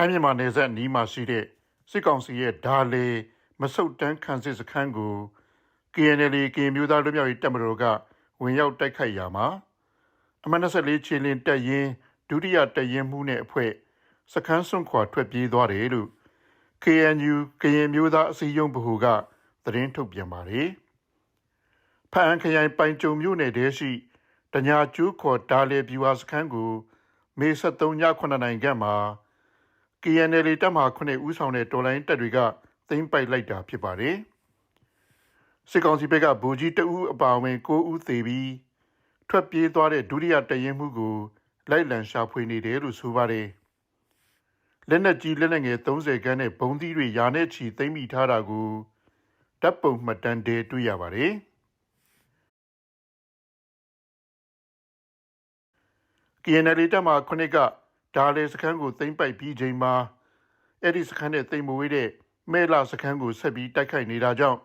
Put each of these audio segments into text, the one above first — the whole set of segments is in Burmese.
ထိုင်းမြန်မာနယ်စပ်နီးမှာရှိတဲ့စစ်ကောင်စီရဲ့ဒါလေမဆုတ်တန်းခံစစ်စခန်းကို KNL ကရင်မျိုးသားလူမျိုးရေးတပ်မတော်ကဝင်ရောက်တိုက်ခိုက်ရာမှာအမှတ်24ခြေလင်းတပ်ရင်းဒုတိယတပ်ရင်းမှုနဲ့အဖွဲ့စခန်းစွန့်ခွာထွက်ပြေးသွားတယ်လို့ KNU ကရင်မျိုးသားအစည်းအရုံးဗဟိုကသတင်းထုတ်ပြန်ပါတယ်။ဖအံခရိုင်ပိုင်ကြုံမြို့နယ်တည်းရှိတညာကျူးခေါ်ဒါလေဗျူဟာစခန်းကို မေ73ည9နိုင်ခန့်မှာ KNL တပ်မှ9ဦးဆောင်တဲ့တော်လိုင်းတပ်တွေကသိမ်းပိုက်လိုက်တာဖြစ်ပါတယ်။စစ်ကောင်စီဘက်ကဗိုလ်ကြီးတအူးအပါအဝင်9ဦးသေပြီးထွက်ပြေးသွားတဲ့ဒုတိယတရင်မှုကိုလိုက်လံရှာဖွေနေတယ်လို့ဆိုပါတယ်။လက်နက်ကြီးလက်နက်ငယ်30ခန်းနဲ့ဘုံသီးတွေယာနဲ့ချီသိမ်းမိထားတာကိုတပ်ပုံမှတ်တမ်းတည်းတွေ့ရပါတယ်။ KNL တပ်မှခုနှစ်က ဒါလေစခန်းကိုသိမ်းပိုက်ပြီးချိန်မှာအဲ့ဒီစခန်းနဲ့တိမ်မဝေးတဲ့မဲလာစခန်းကိုဆက်ပြီးတိုက်ခိုက်နေတာကြောင့်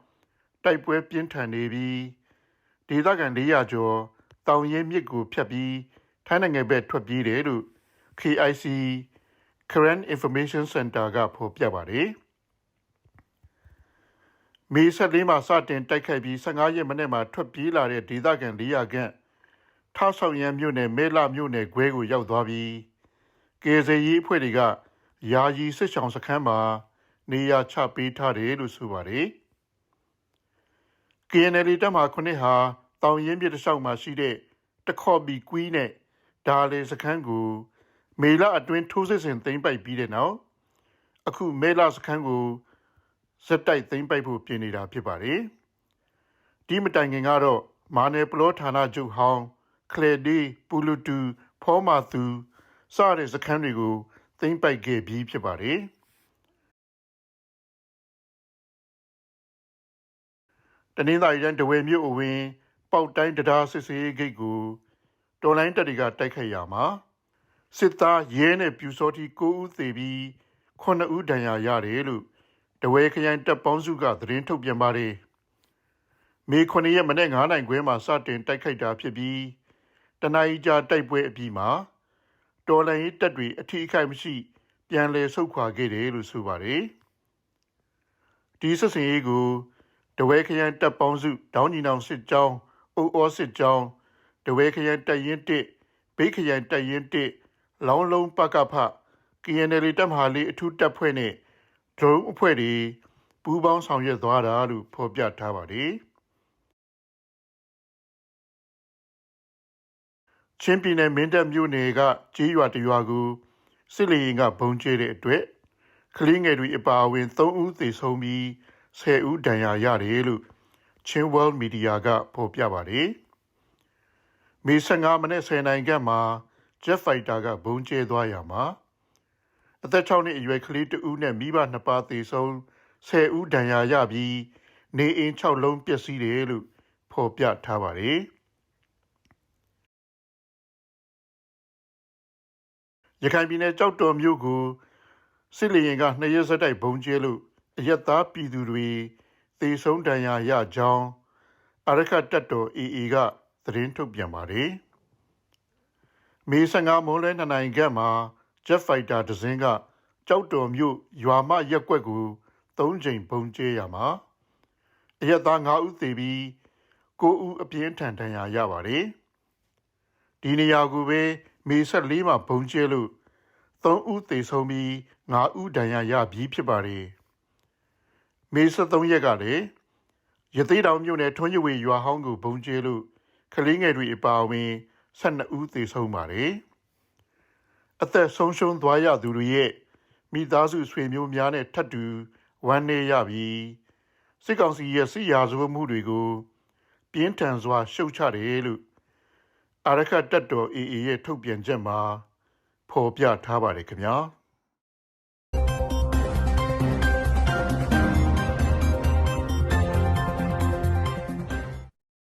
တိုက်ပွဲပြင်းထန်နေပြီးဒေသခံ400ကျော်တောင်ရင်မြစ်ကိုဖြတ်ပြီးထိုင်းနိုင်ငံဘက်ထွက်ပြေးတယ်လို့ KIC Current Information Center ကဖော်ပြပါတယ်မေ14မှာစတင်တိုက်ခိုက်ပြီး15ရက်မနေ့မှာထွက်ပြေးလာတဲ့ဒေသခံ400ခန့်ထောက်ဆောင်ရန်မြို့နယ်မဲလာမြို့နယ်ခွဲကိုရောက်သွားပြီး ကေဇေရီအဖွဲ့တွေကယာယီစစ်ဆောင်စခန်းမှာ နေရာချပေးထားတယ်လို့ဆိုပါတယ်။ KNL တပ်မှခုနှစ်ဟာတောင်ရင်ပြတစ်လျှောက်မှာရှိတဲ့တခေါ်ဘီကွီးနဲ့ဒါလေစခန်းကို မေလအတွင်းထိုးစစ်ဆင်သိမ်းပိုက်ပြီးတဲ့နောက်အခုမေလစခန်းကိုစက်တိုက်သိမ်းပိုက်ဖို့ပြင်နေတာဖြစ်ပါတယ်။ဒီမတိုင်ခင်ကတော့မာနယ်ပလောဌာနချုပ်ဟောင်းကလေဒီပူလူတူဖောမာသူ စတဲ့စခန်းတွေကိုသိမ်းပိုက်ခဲ့ပြီးဖြစ်ပါတယ်။တနင်္သာရီတိုင်းတဝယ်မြို့အဝင် ပေါက်တိုင်းတရားစစ်စေးဂိတ်ကိုတော်လိုင်းတပ်တွေကတိုက်ခိုက်ရမှာစစ်သားရဲနဲ့ပြူစောတိ9ဦးသေပြီး9ဦးဒဏ်ရာရတယ်လို့တဝဲခရိုင်တပ်ပေါင်းစုကသတင်းထုတ်ပြန်ပါတယ်။မေ9ရက်မနေ့9နိုင်ခွဲမှာစတင်တိုက်ခိုက်တာဖြစ်ပြီးတနအီကြာတိုက်ပွဲအပြီးမှာ တော်လှန်ရေးတပ်တွေအထီးအခိုက်မရှိ ပြန်လည်ဆုတ်ခွာခဲ့တယ်လို့ဆိုပါတယ်။ဒီဆက်စင်ရေးကိုတဝဲခရိုင်တပ်ပေါင်းစုတောင်းညီနောင်စစ်ကြောင်းအုပ်အောစစ်ကြောင်းတဝဲခရိုင်တပ်ရင်း1ဘိတ်ခရိုင်တပ်ရင်း1လောင်းလုံးပကဖ KNL တပ်မဟာလေးအထူးတပ်ဖွဲ့နဲ့ဒရုန်းအဖွဲ့တွေပူးပေါင်းဆောင်ရွက်သွားတာလို့ဖော်ပြထားပါတယ်။ ချင်းပြည်နယ်မင်းတပ်မြို့နယ်ကကြေးရွာတရွာကိုစစ်လေရင်ကဘုံကျဲတဲ့အတွက်ကလေးငယ်တွေအပါအဝင်3ဦးသေဆုံးပြီး10ဦးဒဏ်ရာရတယ်လို့ချင်းဝဲလ်မီဒီယာကဖော်ပြပါတယ်။မေ15မိနစ်10နိုင်ခန့်မှာ Jet Fighter ကဘုံကျဲသွားရမှာအသက်6နှစ်အရွယ်ကလေးတဦးနဲ့မိဘနှစ်ပါးသေဆုံး10ဦးဒဏ်ရာရပြီးနေအိမ်6လုံးပျက်စီးတယ်လို့ဖော်ပြထားပါတယ်။ ရခိုင်ပြည်နယ်ကြောက်တော်မြို့ကိုစစ်လေရင်ကနှစ်ရက်ဆက်တိုက်ဘုံကျဲလို့အရက်သားပြည်သူတွေသေဆုံးဒဏ်ရာရကြောင်းအရခတ်တပ်တော် AA ကသတင်းထုတ်ပြန်ပါတယ်။မေ15မွန်းလဲ2နိုင်ခန့်မှာ Jet Fighter တစင်းကကြောက်တော်မြို့ရွာမရက်ကွက်ကို၃ချိန်ဘုံကျဲရမှာအရက်သား9ဦးသေပြီး9ဦးအပြင်းထန်ဒဏ်ရာရပါတယ်။ဒီနေရာကိုပဲ မေ14မှာဘုံကျဲလို့3ဦးသေဆုံးပြီး5ဦးဒဏ်ရာရပြီးဖြစ်ပါတယ်။မေ73ရက်ကလည်းရသေးတောင်မြို့နယ်ထွန်းရွေရွာဟောင်းကိုဘုံကျဲလို့ကလေးငယ်တွေအပါအဝင်12ဦးသေဆုံးပါတယ်။အသက်ဆုံးရှုံးသွားရသူတွေရဲ့မိသားစုဆွေမျိုးများနဲ့ထပ်တူဝမ်းနည်းရပြီးစစ်ကောင်စီရဲ့စစ်ရာဇဝတ်မှုတွေကိုပြင်းထန်စွာရှုတ်ချတယ်လို့ အာရခတပ်တော် AA ရဲ့ထုတ်ပြန်ချက်မှာဖော်ပြထားပါတယ်ခင်ဗျာ။